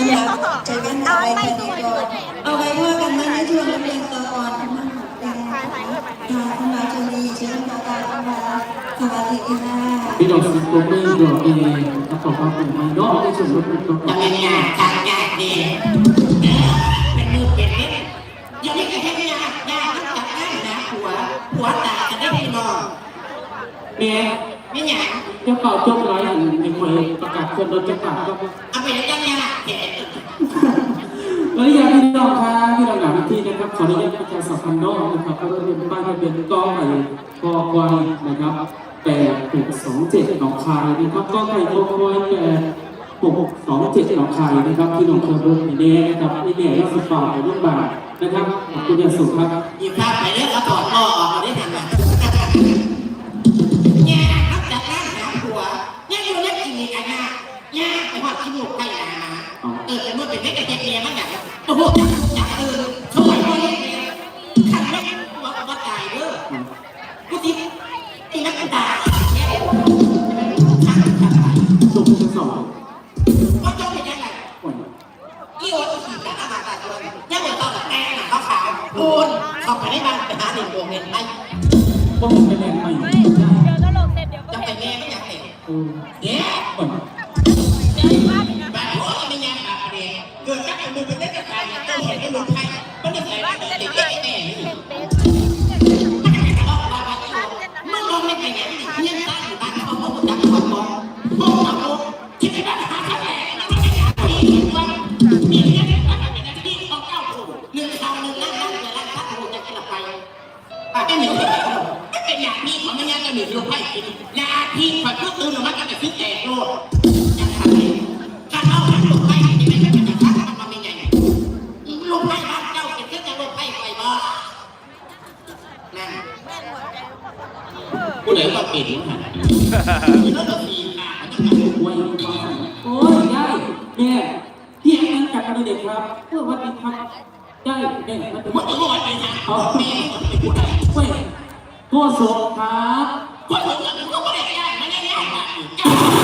จะมาใช้กันเอาไว้แค่นี้ก่อนเอาไว้พ่อกันนะในช่วงเรียนตอก่อนคุณมาขอบคุณค่ะคุณมาชลีเชิญมาตาคุณมาสวัสดีค่ะพี่ดอกสุดตัวไม่ดอกเองครับขอบคุณมากยอดที่สุดเลยครับจะเป็นงานทางงานดีเป็นมือเป็นเล่นยังไม่เคยเห็นงานงานต้องจับได้นะหัวหัวตาจะได้พี่นองแม่ไม่หยังเจ้าเป่าจบไว้ในคอยประกาศคนรถจะกลับก็เอาไปแล้วจังงานแก วันนี้อยากพี่น้องครับพี่น้องหลังที่นะครับ ขออนุญาตประชาสัมพันธ์น้องนะครับก็เรียนป้ายทะเบียนกองไก่กอควายนะครับแปดหกสองเจ็ดหนองคายนะครับกอไก่กอควายแปดหกสองเจ็ดหนองคายนะครับที่น้องคายรถมีแน่นะครับนี่เนี่ยยอดสิบบาทรุ่นบาทนะครับคุณย่าสูงครับยิบภาพไปเลย ออเป็นมือเป็นเล็กกับเจ็บเมียมั้งอย่างโอ้โหจับเออสวยมากเลยขันแม่ว่าว่าตายเด้อกูติตีนักตาสุขทั้งสองว่าจ้องไปยังไงคนอีโอขี่กันอาบาตาตัวยังไม่ต้องแบบแม่น่ะเขาขาวพูนเขาไปได้บ้าไปหาหนึ่งดวงเงินไปพวกผมเป็นแรงใหม่เดี๋ยวถ้าลงเสร็จะไปแม่ไม่อยากเห็นโอ้เย้คนเผู้ใดก็ปิดหันแล้วก็มีอะมันจะโอ้ยโอ้ยยายแม่ที่อันกับเด็กครับเพื่อวัดอีกครับยายแม่มาถึงมันจะลอยไปทางเขาแม่เป็นผู้ใดเว้ยโคตรสดครับคนอื่นก็ไม่ได้ยากไม่ได้ยาก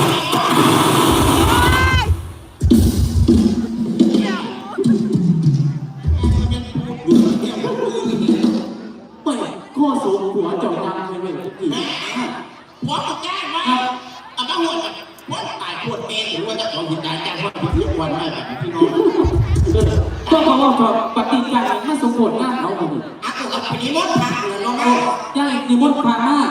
สวดมากเขาเลยอากูกับปีนิมดพาเหรอน้องแม่ยายนิมนต์พามาก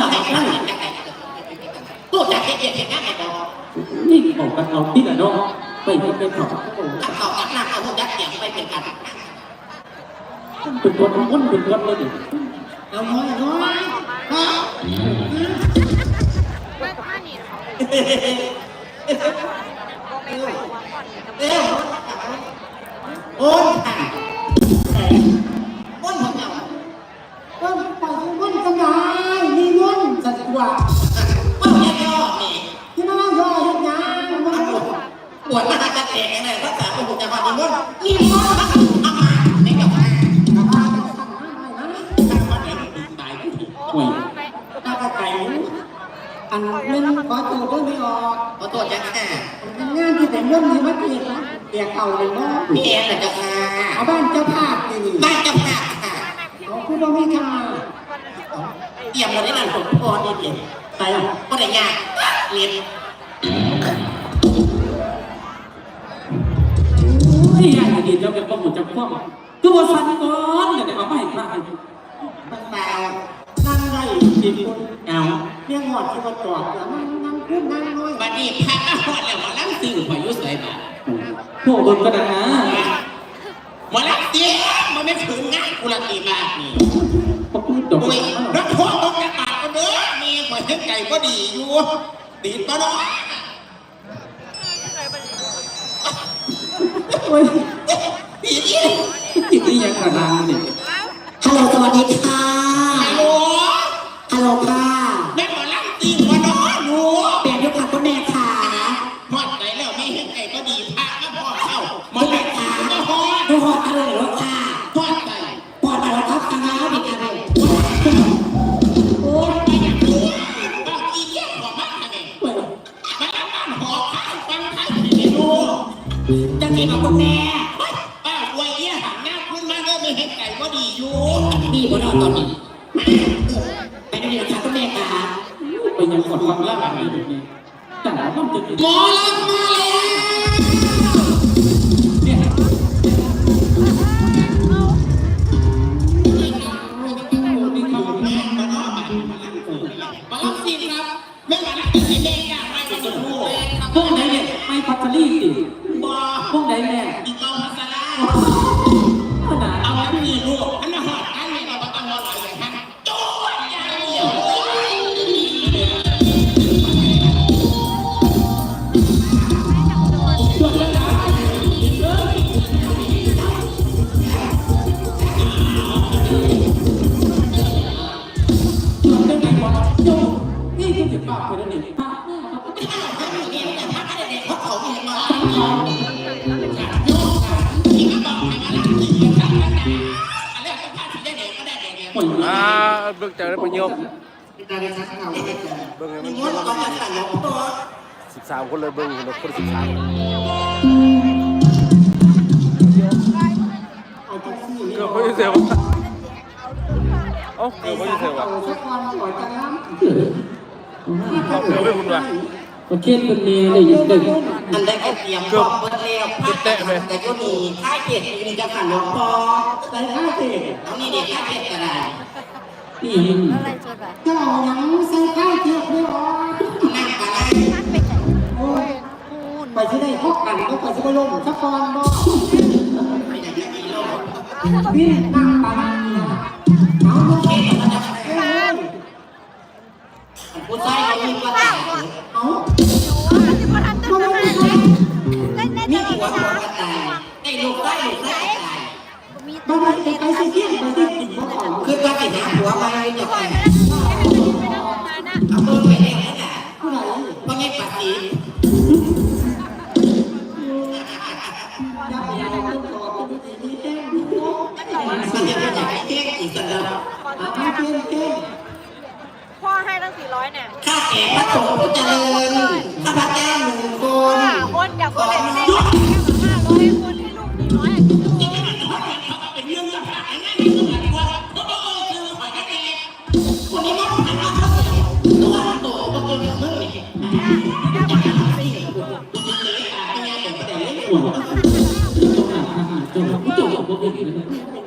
ก็อยากได้กูจะเกลียดเกลียดกันไอ้ดอกนี่บอกกันเอาที่ไหนน้องไปไปไปขอถ้าเขากัดหน้าเขายัดเสียงไปเป็นกันเป็นคนอ้วนเป็นคนเลยดิเอาน้อยน้อยฮะเมื่อท่านี่เขาเร็วโอนค่ะโอนของเรา ก็ไปวันกันได้มีวันสัต ว์ว่าโอนยังย่อนี่ที่น้องย่อเฮ็ดงานมันปวดมาจะแตกยังไงรักษาคนจะมาดีมั้งนี่มั้งเอามาไม่กับมากับพาไปสั่งหาหน่อยนะตายตายผู้ถูกห่วยตาไก่อันเล่นขอตัวด้วยไม่ออกขอตัวจะแค่งานที่แต่งเรื่องนี้มาเกลียดนะเกลียดเก่าเลยว่าพี่เอ็นจะค่ะเอาบ้านเจ้าภาพนี่นี่บ้านจะผ่าค่ะเขาพูดว่าไม่ทำมา เอี่ยมเราได้หลานผมพอดีเดียวไปอะก็ได้ยากเรียนนี่ยายดีเจ้าเป็นป้อหมดจับป้อคือว่าสันก่อนเดี๋ยวเอาไปพระบางแบวนั่งได้ดีคนเอาเรียกหอดที่มาจอดแล้วนั่งนั่งพูดนั่งน้อยบัดนี้พาหอดแล้วมาล้างตื่นพอยุใส่บาพวกคนก็ได้นะหมาล้วเตี้ยมันไม่ถึงง่ายกูละตีบาทนี่ อพูดดอกโอ้ยรักพ่อต้องกระตากก็เด้อมีข่อยเฮ็ดไก่ก็ดีอยู่ตีต้นน้อยโอ้ยปีนี้จิตนี่ยังกระดังเนี่ยฮัลโหลสวัสดีค่ะ จะกินกับคุณแม่ป้าอวยเอี้ยหันหน้าขึ้นมาก็ไม่เห็นไก่ก็ดีอยู่ดีบนอาตอนนี้ไปดูดีค่ะคุณแม่ค่ะไปยังกดความรักอะไรอยู่นี่แต่ละต้องจะหมอลำมา บิ่งให้มันงดก่อนจะสั่งลงตัวสิบสามคนเลยเบิ่งนละคนสิบสามเอาแท็กซี่นี่เกือบไม่เสียวเอ้าเกือบไม่ได้เสียวะสักวันก่อนจะน้ำเอาเกือบไม่คุณวะประเทศคนนี้เลยยังเด็กอันได้ก็เตรียมบอกเบิดแล้วภาคแต่ก็มีค่ายเกียรติมีจะขันหลวงพ่อแต่ถ้าเด็กเอานี่เด็กค่าเกียรติกันได้ นี่ยังอะไรจดไว้เจ้ายังใส่ข้าวเทียบไม่ออกนั่งกันได้นั่นไปไหนโอ้ยคูณไปที่ได้พบกันก็ไปที่ได้ลงสักก่อนบ่ไม่ได้ไม่มีโลกพี่นั่งตาเอาลูกเอ๊ะมันจะผู้ชายเขามีว่าแต่เอาที่พอทันตื่นมาเล่นเล่นมีเล่นผัวผัวก็ตายได้ลูกได้ลูกได้ก็ตายมีบ้านไปไปสิเที่ยงไปสิ หัวมาจะคไปอยไม่ได้ไม่ได้ไม่ได้นเอาเบอไปได้แล้วน่ะผู้ใดเพราะไงปัดสีอยากอยากเป็นต่อเป็นดีดีแท้มันจะเป็นอย่างไรเที่งอีกสันแล้วพ่อให้ตั้งสี่ร้อยเนี่ย ข้าแก่พระสงฆ์ผู้เจริญข้าพระเจ้าหนึ่งคน คนอยากคนเล่น จบจบจบจบจบจบบ่เป็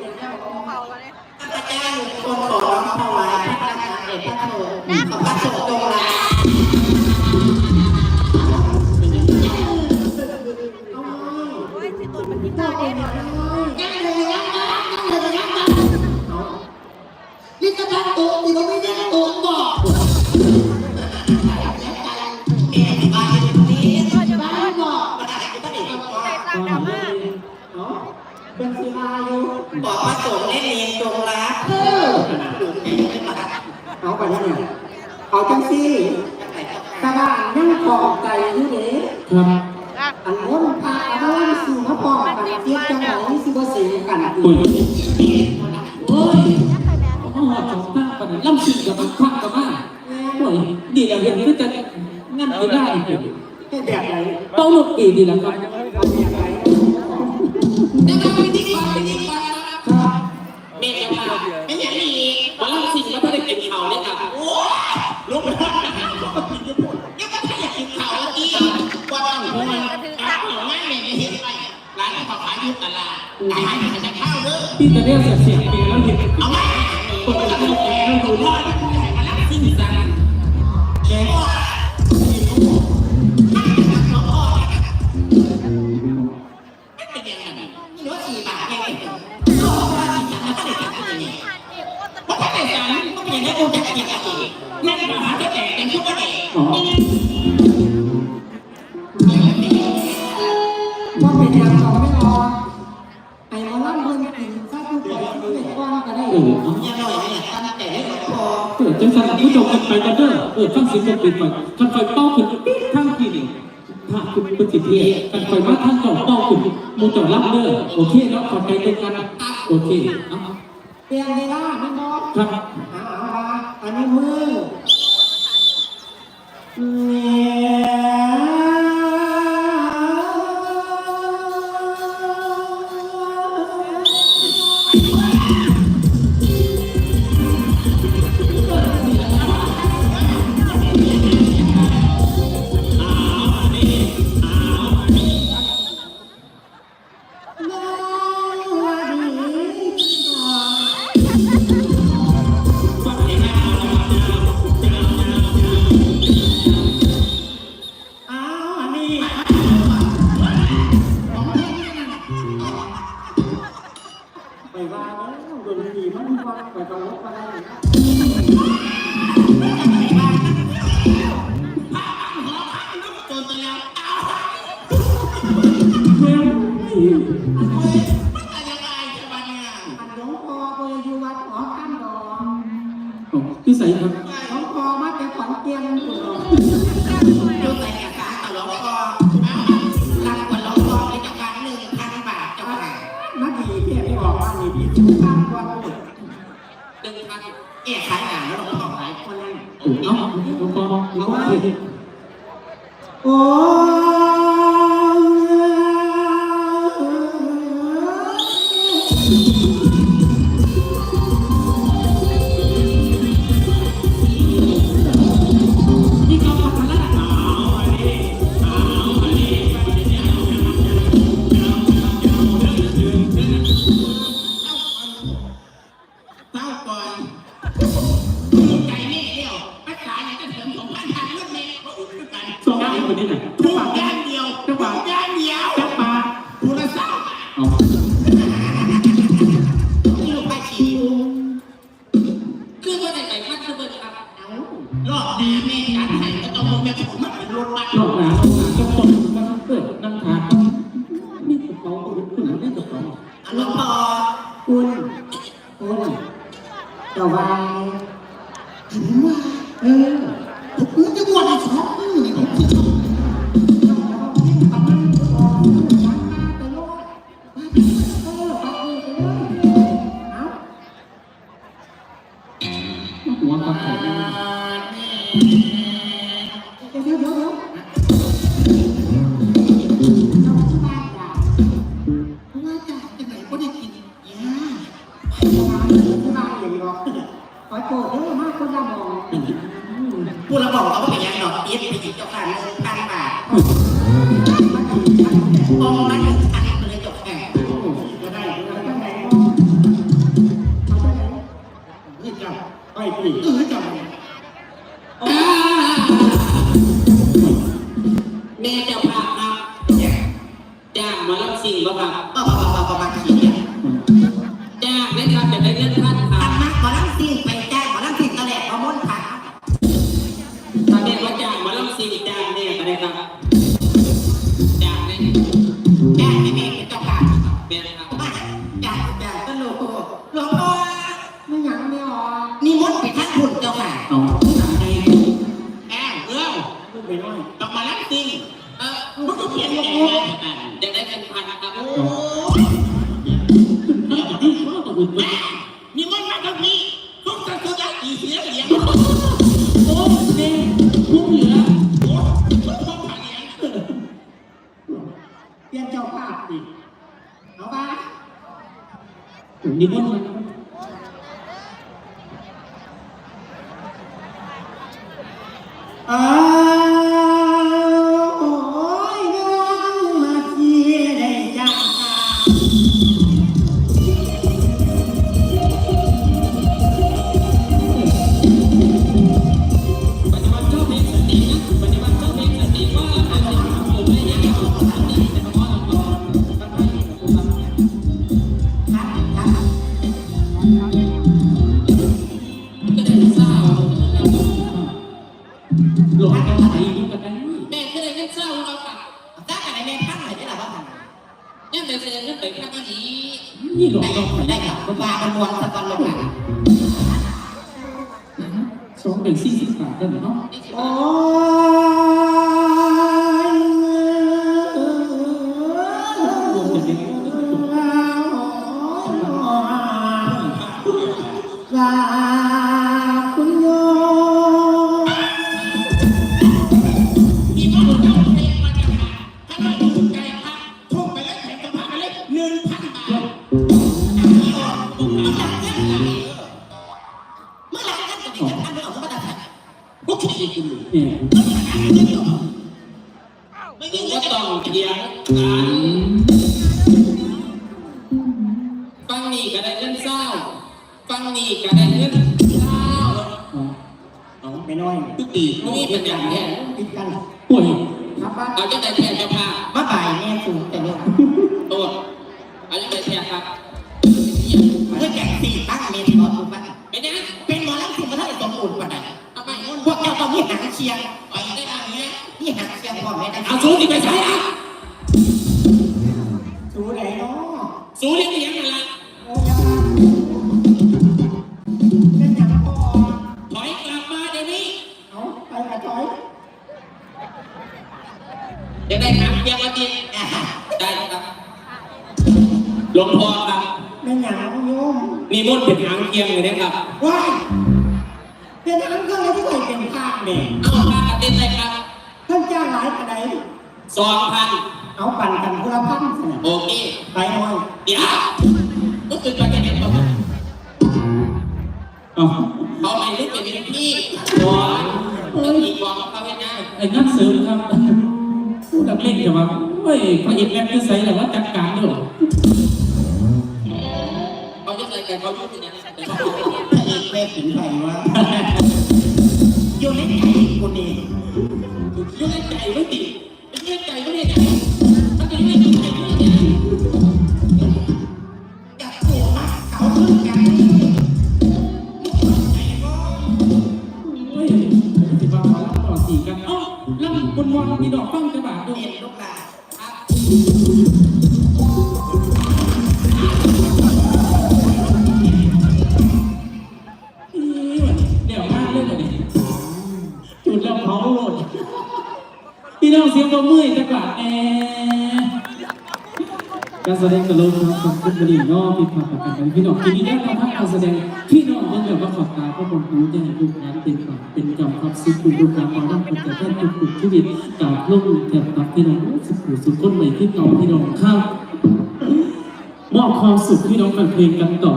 นเขาเลยข้าพเจ้าหนึ่งคนขอร้องถวายพระราชาเดชพ อยู่เด้ครับอันวนพาเอามาสู่พระพอกันเทียบจังไหนสิบ่เสียกันอุ้ยโอ้ยโอาหอดสองข้างกันลำสิ่งกับมันควักกับมาโอ้ยดีแล้วเห็นก็จะงั้นก็ได้แบบไหนเต้าลูกอีดีแล้วครับ จะเรียกเสียงเปลี่ยนแล้วหยิบเอาไหมผมจะคนแล้วดูด้วย กูจอดรับเด้อโอเคเนาะขอบใจด้วกันโอเคเนาะเตรียมเลยล่ะไม่บอกครับ อันนี้มือ แล้วโดนหนีมันมีามแบบตลกอะไรอย่างเงี้ยโดนตะแล้วเอาเฮ้ย ยิบไปอีกเจ้าค่ะหนึ่งพันบาทองค์นั้น ติ้งเออมันก็เขียนลงมาจะได้เป็นพันนะครับโอ้แม่มีมนมาทางนี้ทุกสัตว์จะอีเสียเลยโอ้แม่กเหลือโอ้ต้องผ่านเลยเตรียมเจ้าภาพดิเอาปะมีมนต์อ่า ว่ บ่ายแม่สูงแต่เร็วตัวเอาจะได้แทนครับเมื่อแก่สี่ตั้งเมนบอนถูกไหมเป็นยังเป็นหมอลำสิ่งประเทศสมบูรณ์ปะไหนทำไมพวกเจ้าต้องมีหางเชียงไปได้ทางนี้มีหางเชียงพร้อมไหมเอาชูนี่ไปใช้อะานจ้างหลายกระไดสองพันเอาปั่นกันคนละพันสินะโอเค ไปหน่อยเดี๋ยวก็คือการเห็นเขาอ๋อเขาไม่รู้เป็นพี่บอลแล้วมีกองเขาไม่ได้ไอ้นักเสริมครับผู้ดักเล่นแต่ว่าเฮ้ยพระเอกแรกที่ใส่แต่ว่าจัดการด้วยเขาจะใส่กันเขายุ่งที่นั่นแต่เขาพระเอกแม่ถึงไปว่าอยู่ในใจคนนี้ยุ่ง ในใจไม่ติดยุ่งในใจไม่ได้ใจถ้าจะยุ่งในใจไม่ไก่จับตัวเขาขึ้นใจเฮ้ยสิบาทต่อสี่กันอ้าแล้วบนวอนมีดอกฟังจะบาทด้วยลูกหลานเเสียงปรบมือจะกลับแอการแสดงตลกครับขอบคุณบริณนอกพี่ขับกับกันพี่น้องทีนี้ได้เราพักการแสดงพี่น้องเมื่อแบบว่าขอบตาพระบรมครูจะให้ลูกนั้นเป็นความเป็นกรรมครับสิคุณดูการมองด้านคนแต่ท่านทุกขุชีวิตกาบลูกแถบตับพี่น้องสุขุสุขคนใหม่ที่เก่าพี่น้องข้าวมอบความสุขพี่น้องฟังเพลงกันต่อ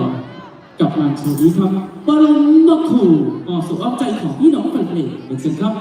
กับงานโชว์นี้ครับบรมนกขู่ออกสู่อ้อมใจของพี่น้องแฟนเพลงเป็นเช่นครับ